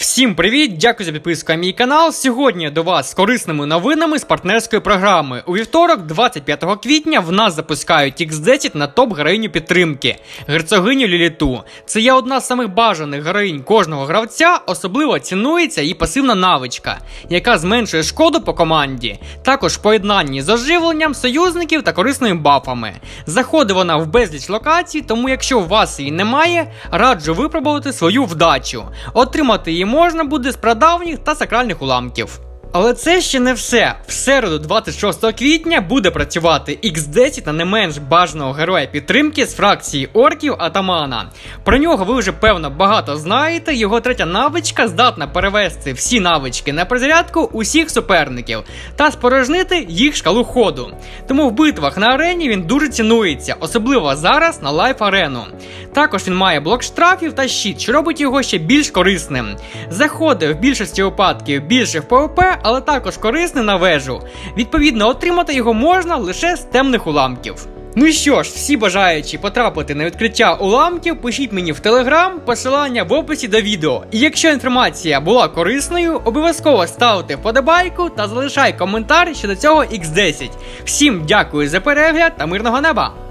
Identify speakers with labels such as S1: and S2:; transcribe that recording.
S1: Всім привіт! Дякую за підписку на мій канал. Сьогодні до вас з корисними новинами з партнерської програми. У вівторок, 25 квітня, в нас запускають X10 на топ героїню підтримки герцогиню Ліліту. Це є одна з самих бажаних героїнь кожного гравця, особливо цінується її пасивна навичка, яка зменшує шкоду по команді. Також в поєднанні з оживленням союзників та корисними бафами. Заходить вона в безліч локацій, тому якщо у вас її немає, раджу випробувати свою вдачу. Отримати її можна буде з прадавніх та сакральних уламків. Але це ще не все. В середу, 26 квітня, буде працювати X10 на не менш бажаного героя підтримки з фракції орків Атамана. Про нього ви вже певно багато знаєте. Його третя навичка здатна перевести всі навички на перезарядку усіх суперників та спорожнити їх шкалу ходу. Тому в битвах на арені він дуже цінується, особливо зараз на лайф арену. Також він має блок штрафів та щит, що робить його ще більш корисним. Заходить в більшості випадків більше в ПВП, але також корисний на вежу. Відповідно, отримати його можна лише з темних уламків. Ну що ж, всі бажаючі потрапити на відкриття уламків, пишіть мені в телеграм, посилання в описі до відео. І якщо інформація була корисною, обов'язково ставте вподобайку та залишай коментар щодо цього X10. Всім дякую за перегляд та мирного неба!